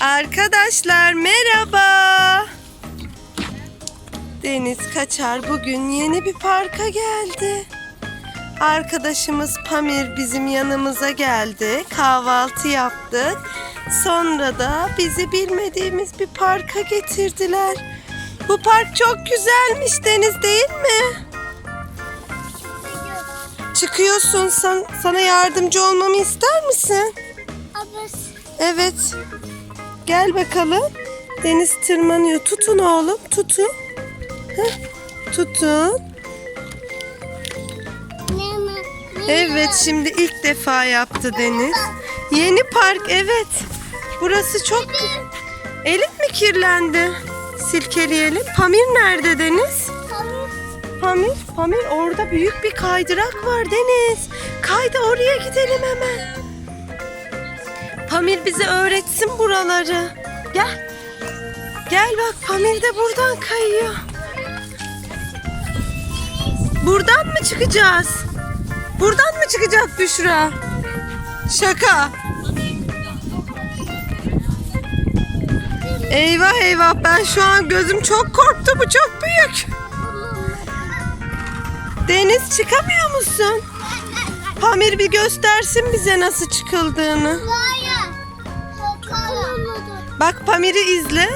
Arkadaşlar merhaba. Deniz Kaçar bugün yeni bir parka geldi. Arkadaşımız Pamir bizim yanımıza geldi. Kahvaltı yaptık. Sonra da bizi bilmediğimiz bir parka getirdiler. Bu park çok güzelmiş Deniz değil mi? Çıkıyorsun sen, sana yardımcı olmamı ister misin? Evet. Gel bakalım. Deniz tırmanıyor. Tutun oğlum. Tutun. Heh, Tutun. Evet şimdi ilk defa yaptı Deniz. Yeni park evet. Burası çok... Elin mi kirlendi? Silkeleyelim. Pamir nerede Deniz? Pamir, Pamir orada büyük bir kaydırak var Deniz. Kayda oraya gidelim hemen. Pamir bize öğretsin buraları. Gel. Gel bak Pamir de buradan kayıyor. Buradan mı çıkacağız? Buradan mı çıkacak Büşra? Şaka. Eyvah eyvah ben şu an gözüm çok korktu bu çok büyük. Deniz çıkamıyor musun? Pamir bir göstersin bize nasıl çıkıldığını. Pamir'i izle.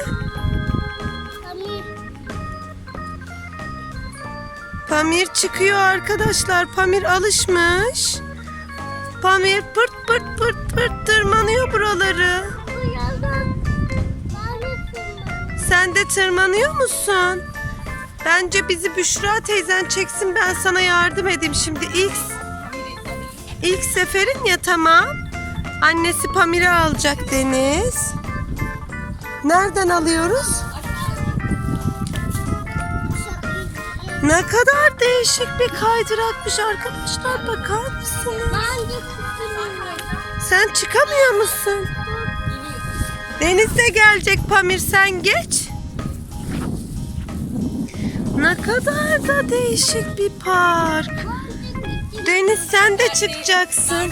Pamir çıkıyor arkadaşlar. Pamir alışmış. Pamir pırt pırt pırt pırt tırmanıyor buraları. Sen de tırmanıyor musun? Bence bizi Büşra teyzen çeksin ben sana yardım edeyim şimdi ilk ilk seferin ya tamam. Annesi Pamir'i alacak Deniz. Nereden alıyoruz? Ne kadar değişik bir kaydırakmış arkadaşlar bakar mısınız? Sen çıkamıyor musun? Deniz de gelecek Pamir sen geç. Ne kadar da değişik bir park. Deniz sen de çıkacaksın.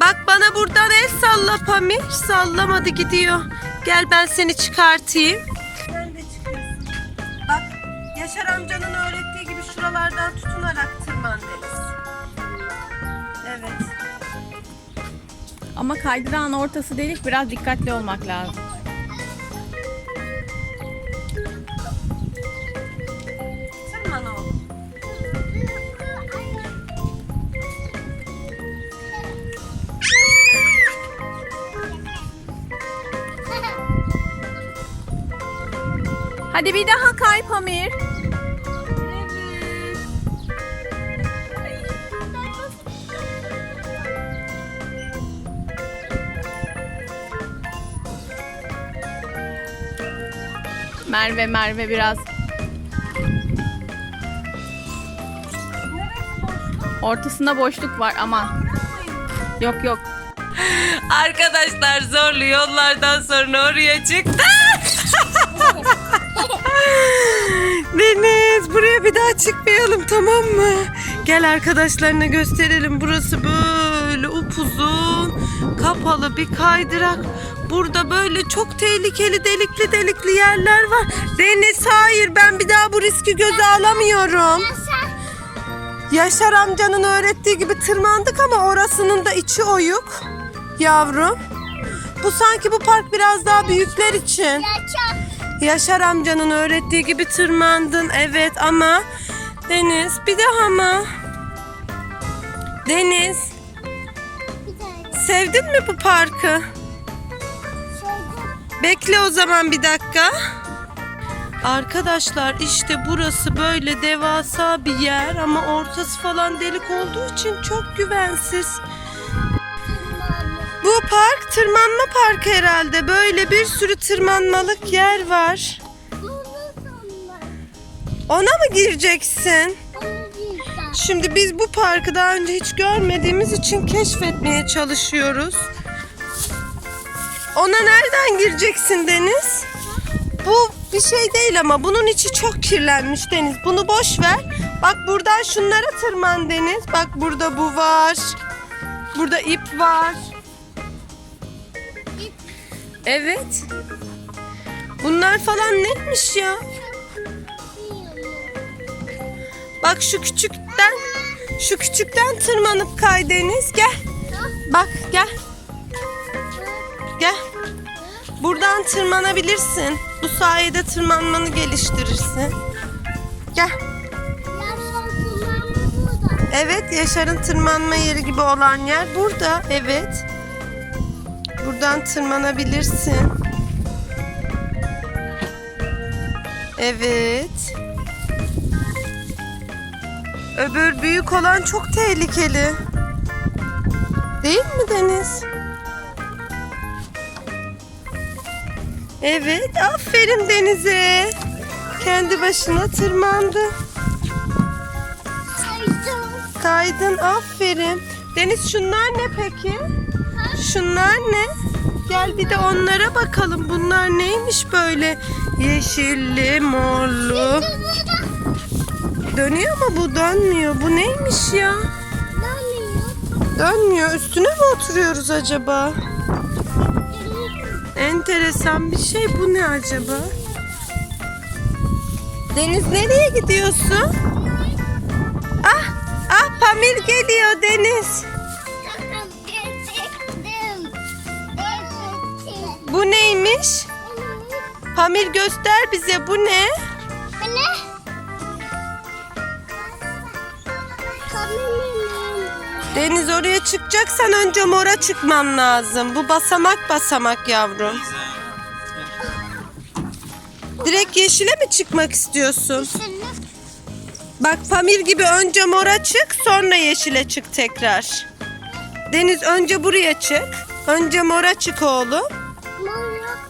Bak bana buradan el salla Pamir. Sallamadı gidiyor. Gel ben seni çıkartayım. Sen de çıkıyorsun. Bak Yaşar amcanın öğrettiği gibi şuralardan tutunarak tırman Deniz. Evet. Ama kaydırağın ortası delik biraz dikkatli olmak lazım. Hadi bir daha kay Pamir. Merve Merve biraz. Ortasında boşluk var ama. Yok yok. Arkadaşlar zorlu yollardan sonra oraya çıktı. Deniz buraya bir daha çıkmayalım tamam mı? Gel arkadaşlarına gösterelim. Burası böyle upuzun, kapalı bir kaydırak. Burada böyle çok tehlikeli delikli delikli yerler var. Deniz hayır ben bir daha bu riski göze alamıyorum. Yaşar amcanın öğrettiği gibi tırmandık ama orasının da içi oyuk. Yavrum. Bu sanki bu park biraz daha büyükler için. Yaşar amcanın öğrettiği gibi tırmandın evet ama Deniz bir daha mı? Deniz sevdin mi bu parkı? Bekle o zaman bir dakika. Arkadaşlar işte burası böyle devasa bir yer ama ortası falan delik olduğu için çok güvensiz. Tırmanma parkı herhalde. Böyle bir sürü tırmanmalık yer var. Ona mı gireceksin? Şimdi biz bu parkı daha önce hiç görmediğimiz için keşfetmeye çalışıyoruz. Ona nereden gireceksin Deniz? Bu bir şey değil ama bunun içi çok kirlenmiş Deniz. Bunu boş ver. Bak buradan şunlara tırman Deniz. Bak burada bu var. Burada ip var. Evet. Bunlar falan neymiş ya? Bak şu küçükten, şu küçükten tırmanıp kay Deniz. Gel. Bak gel. Gel. Buradan tırmanabilirsin. Bu sayede tırmanmanı geliştirirsin. Gel. Evet, Yaşar'ın tırmanma yeri gibi olan yer burada. Evet. Buradan tırmanabilirsin. Evet. Öbür büyük olan çok tehlikeli. Değil mi Deniz? Evet, aferin Deniz'e. Kendi başına tırmandı. Kaydın, aferin. Deniz şunlar ne peki? Şunlar ne? Gel bir de onlara bakalım. Bunlar neymiş böyle? Yeşilli, morlu. Dönüyor mu bu? Dönmüyor. Bu neymiş ya? Dönmüyor. Üstüne mi oturuyoruz acaba? Enteresan bir şey. Bu ne acaba? Deniz nereye gidiyorsun? Ah, ah Pamir geliyor Deniz. Bu neymiş? Pamir göster bize bu ne? Deniz oraya çıkacaksan önce mora çıkman lazım. Bu basamak basamak yavrum. Direkt yeşile mi çıkmak istiyorsun? Bak Pamir gibi önce mora çık sonra yeşile çık tekrar. Deniz önce buraya çık. Önce mora çık oğlum.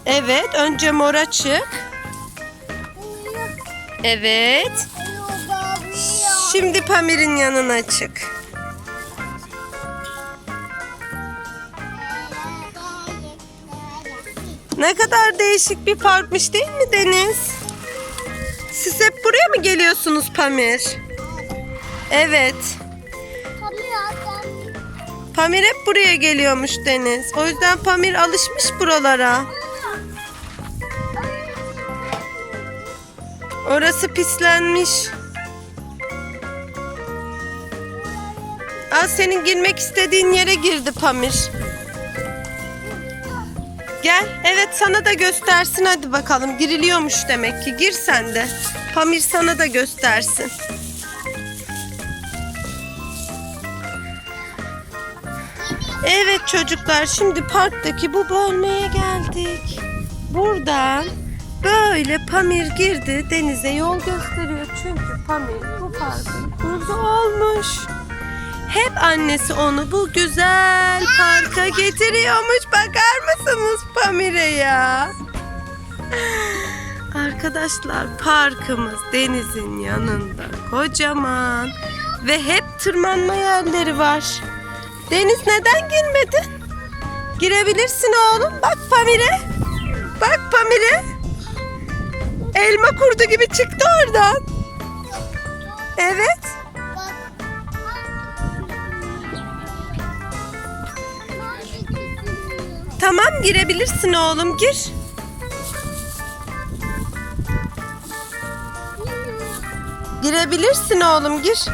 Evet önce mora çık. Evet. Şimdi Pamir'in yanına çık. Ne kadar değişik bir parkmış değil mi Deniz? Siz hep buraya mı geliyorsunuz Pamir? Evet. Pamir hep buraya geliyormuş Deniz. O yüzden Pamir alışmış buralara. Orası pislenmiş. Aa, senin girmek istediğin yere girdi Pamir. Gel. Evet sana da göstersin hadi bakalım. Giriliyormuş demek ki. Gir sen de. Pamir sana da göstersin. Evet çocuklar şimdi parktaki bu bölmeye geldik. Buradan böyle Pamir girdi denize yol gösteriyor. Çünkü Pamir bu parkın kuzu olmuş. Hep annesi onu bu güzel parka getiriyormuş. Bakar mısınız Pamir'e ya? Arkadaşlar parkımız denizin yanında kocaman ve hep tırmanma yerleri var. Deniz neden girmedin? Girebilirsin oğlum. Bak Pamir'e. Bak Pamir'e. Elma kurdu gibi çıktı oradan. Evet. Tamam girebilirsin oğlum gir. Girebilirsin oğlum gir.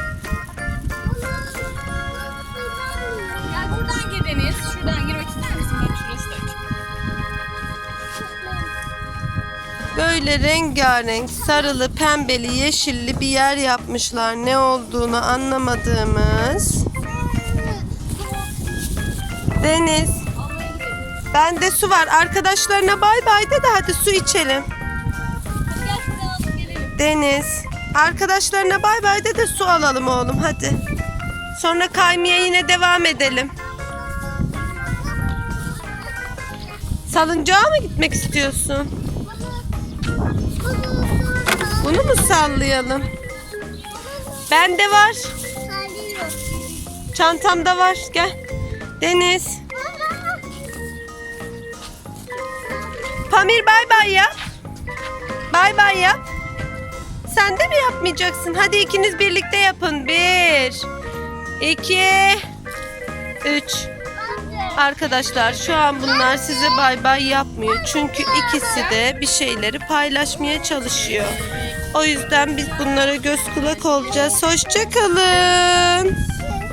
Böyle rengarenk sarılı, pembeli, yeşilli bir yer yapmışlar. Ne olduğunu anlamadığımız. Deniz. Bende su var. Arkadaşlarına bay bay de de hadi su içelim. Deniz. Arkadaşlarına bay bay de de su alalım oğlum hadi. Sonra kaymaya yine devam edelim. Salıncağa mı gitmek istiyorsun? Bunu mu sallayalım? Bende var. Çantamda var. Gel. Deniz. Pamir bay bay yap. Bay bay yap. Sen de mi yapmayacaksın? Hadi ikiniz birlikte yapın. Bir, iki, üç. Arkadaşlar şu an bunlar size bay bay yapmıyor. Çünkü ikisi de bir şeyleri paylaşmaya çalışıyor. O yüzden biz bunlara göz kulak olacağız. Hoşçakalın.